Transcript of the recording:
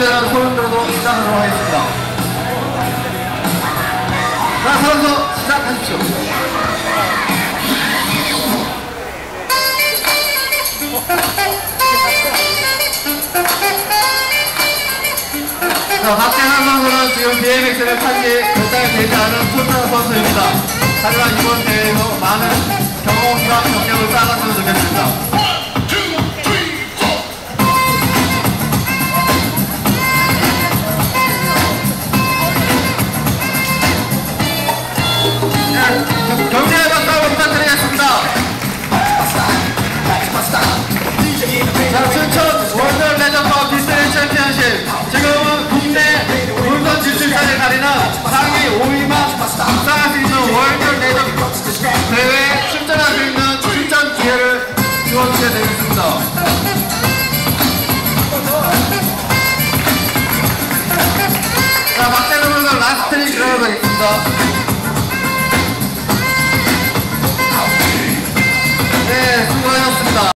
준비되라는 소름 들어도 시작하도록 하겠습니다. 자, 선수 시작하십시오. 자, 박재환 선수는 지금 BMX를 탄지 결단이 되지 않은 초창 선수입니다. 하지만 이번 대회에서 많은 경험과 경력을 쌓았으면 좋겠습니다. 자, 박재근 선수 라스트를 들어가겠습니다.